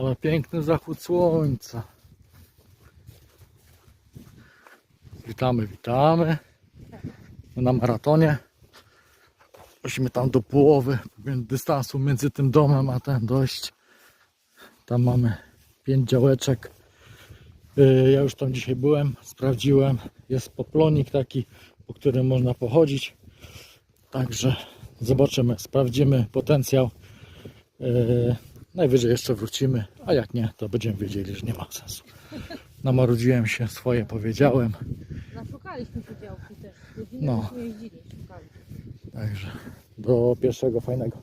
Ale piękny zachód słońca. Witamy, witamy. My na maratonie. Musimy tam do połowy dystansu między tym domem a ten dojść. Tam mamy pięć działeczek. Yy, Ja już tam dzisiaj byłem, sprawdziłem. Jest poplonik taki, po którym można pochodzić. Także zobaczymy, sprawdzimy potencjał. Najwyżej jeszcze wrócimy, a jak nie, to będziemy wiedzieli, że nie ma sensu. Namarudziłem się, swoje powiedziałem. Naszukaliśmy tu działki też. Godzinę No. no. jeździli. Także do pierwszego fajnego.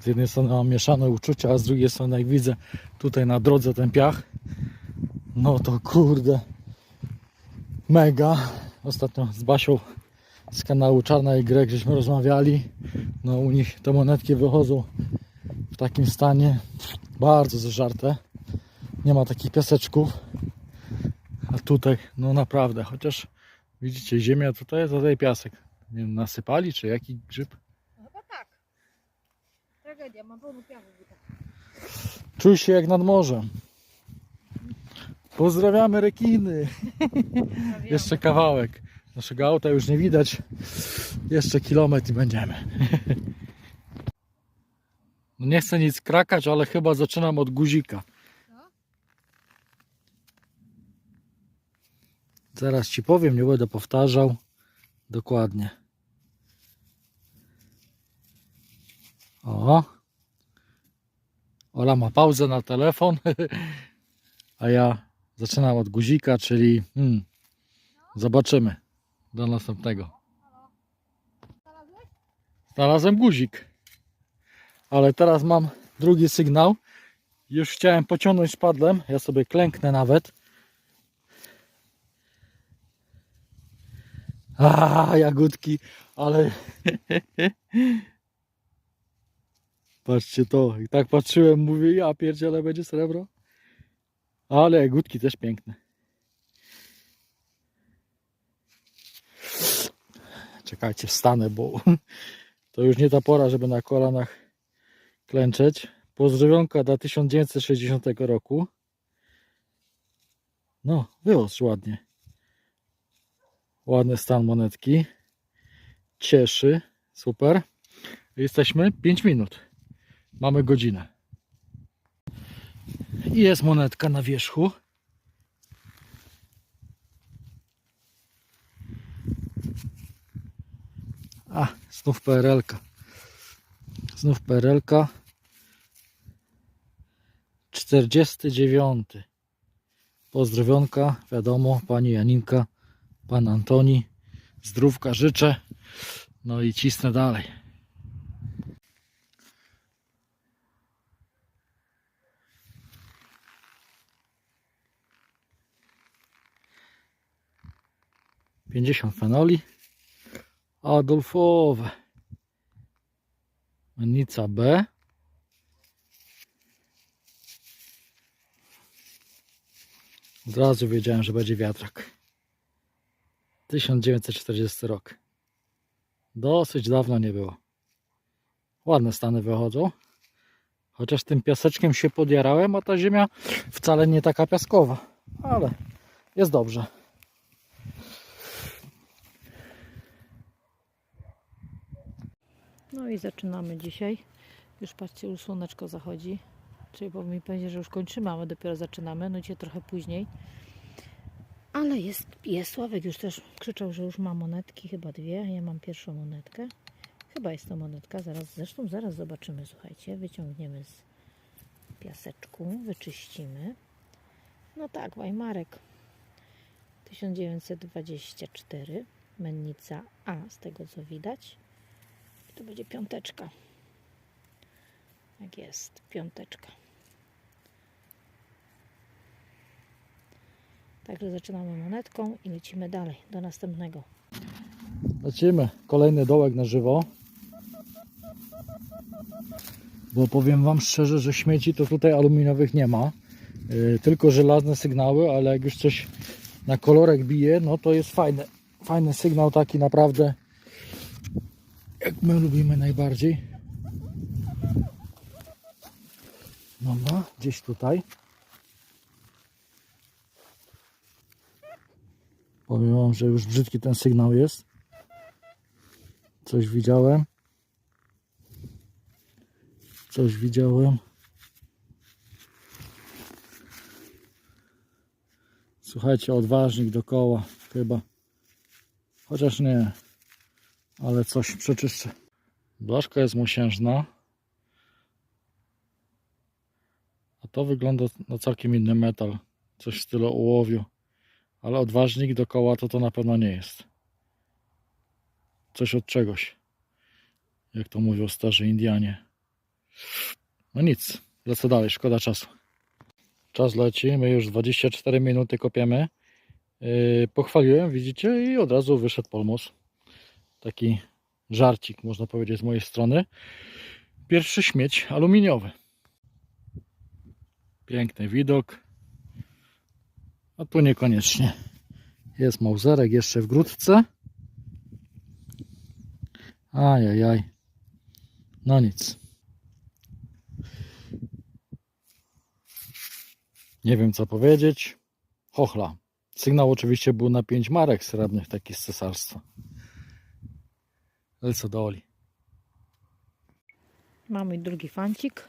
Z jednej strony mam mieszane uczucia, a z drugiej strony jak widzę tutaj na drodze ten piach, no to kurde, mega. Ostatnio z Basią z kanału Czarna i Greg żeśmy rozmawiali. No u nich te monetki wychodzą w takim stanie bardzo zeżarte. Nie ma takich piaseczków. A tutaj, no naprawdę, chociaż widzicie, ziemia tutaj jest, tutaj piasek. Nie wiem, nasypali, czy jaki grzyb? Chyba tak. Tragedia, mam pełno piachu butach. Czuj się jak nad morzem. Pozdrawiamy rekiny. Jeszcze kawałek. Naszego auta już nie widać. Jeszcze kilometr i będziemy. No nie chcę nic krakać, ale chyba zaczynam od guzika. Zaraz ci powiem, nie będę powtarzał. Dokładnie. O. Ola ma pauzę na telefon, a ja zaczynam od guzika, czyli hmm, zobaczymy do następnego. Znalazłem guzik, ale teraz mam drugi sygnał. Już chciałem pociągnąć szpadlem, ja sobie klęknę nawet. A, jagódki, ale Patrzcie to. I tak patrzyłem, mówię, ja pierdziele będzie srebro. Ale jagódki też piękne. Czekajcie, wstanę, bo to już nie ta pora, żeby na kolanach klęczeć. Pozdrowionka dla 1960 roku. No, wyrósł ładnie. Ładny stan monetki. Cieszy. Super. Jesteśmy 5 minut. Mamy godzinę. I jest monetka na wierzchu. A, znów PRL-ka. Znów PRL-ka. 49. Pozdrowionka, wiadomo, pani Janinka, pan Antoni. Zdrówka życzę. No i cisnę dalej. Pięćdziesiąt fenoli. Adolfowe. Mennica B. Od razu wiedziałem, że będzie wiatrak. 1940 rok. Dosyć dawno nie było. Ładne stany wychodzą. Chociaż tym piaseczkiem się podjarałem, a ta ziemia wcale nie taka piaskowa. Ale jest dobrze. No i zaczynamy dzisiaj. Już patrzcie, już słoneczko zachodzi. Czyli bo mi powiedzieć, że już kończymy, a my dopiero zaczynamy. No dzisiaj trochę później. Ale jest, jest Sławek już też krzyczał, że już ma monetki, chyba dwie. Ja mam pierwszą monetkę. Chyba jest to monetka, zaraz, zresztą zaraz zobaczymy, słuchajcie. Wyciągniemy z piaseczku, wyczyścimy. No tak, Weimarek 1924, mennica A, z tego co widać. To będzie piąteczka. Tak jest, piąteczka. Także zaczynamy monetką i lecimy dalej do następnego. Lecimy. Kolejny dołek na żywo. Bo powiem Wam szczerze, że śmieci to tutaj aluminiowych nie ma. Yy, tylko żelazne sygnały, ale jak już coś na kolorek bije, no to jest fajny. Fajny sygnał taki naprawdę jak my lubimy najbardziej. Dobra, gdzieś tutaj. Powiem wam, że już brzydki ten sygnał jest. Coś widziałem. Coś widziałem. Słuchajcie, odważnik dokoła chyba. Chociaż nie. Ale coś przeczyszczę. Blaszka jest mosiężna. A to wygląda na całkiem inny metal. Coś w stylu ołowiu. Ale odważnik dokoła to to na pewno nie jest. Coś od czegoś. Jak to mówią starzy Indianie. No nic. Lecę dalej, szkoda czasu. Czas leci, my już 24 minuty kopiemy. Yy, pochwaliłem, widzicie, i od razu wyszedł polmos. Taki żarcik, można powiedzieć, z mojej strony. Pierwszy śmieć aluminiowy. Piękny widok. A tu niekoniecznie. Jest mauzerek jeszcze w grudce. Ajajaj. No nic. Nie wiem co powiedzieć. Chochla. Sygnał oczywiście był na 5 marek srebrnych, taki z cesarstwa. Lecę do Oli. Mamy drugi fancik.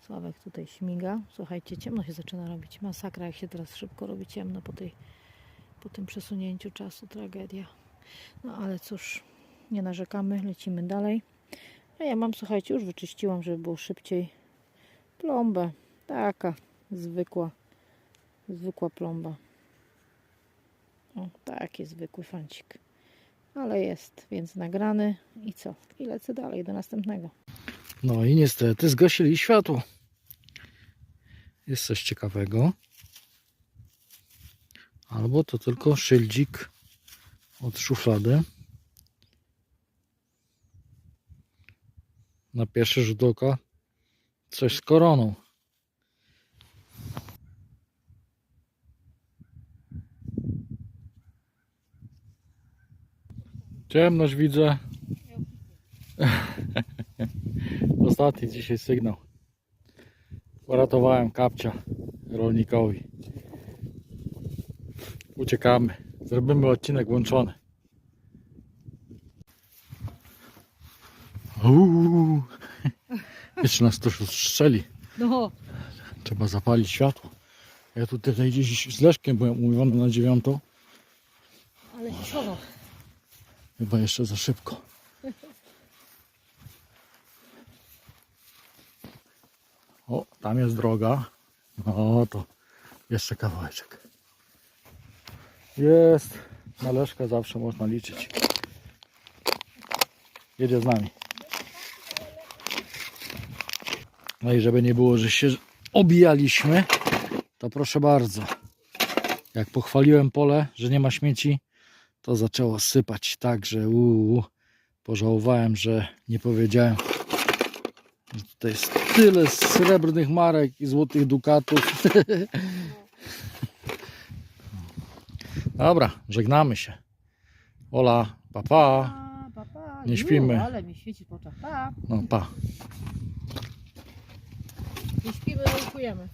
Sławek tutaj śmiga. Słuchajcie, ciemno się zaczyna robić. Masakra, jak się teraz szybko robi ciemno po, tej, po tym przesunięciu czasu. Tragedia. No ale cóż, nie narzekamy, lecimy dalej. A ja mam, słuchajcie, już wyczyściłam, żeby było szybciej. Plombę. Taka zwykła. Zwykła plomba. O, taki zwykły fancik. Ale jest, więc nagrany. I co? I lecę dalej do następnego. No i niestety zgasili światło. Jest coś ciekawego. Albo to tylko szyldzik od szuflady. Na pierwszy rzut oka coś z koroną. Ciemność widzę. Ostatni dzisiaj sygnał. Uratowałem kapcia rolnikowi. Uciekamy. Zrobimy odcinek włączony. Uuu. Jeszcze nas ktoś strzeli. No, Trzeba zapalić światło. Ja tu tutaj gdzieś z Leszkiem byłem umówiony na dziewiątą. ale ciszowo. Chyba jeszcze za szybko. O, tam jest droga. No to jeszcze kawałeczek. Jest. Na Leszka zawsze można liczyć. Jedzie z nami. No i żeby nie było, że się obijaliśmy, to proszę bardzo. Jak pochwaliłem pole, że nie ma śmieci, to zaczęło sypać tak, że uuu, pożałowałem, że nie powiedziałem. że Tutaj jest tyle srebrnych marek i złotych dukatów. Dobra, żegnamy się. Ola, papa. Pa. Pa, pa, Nie śpimy. ale mi świeci w oczach. Pa. No pa. Nie śpimy, rynkujemy.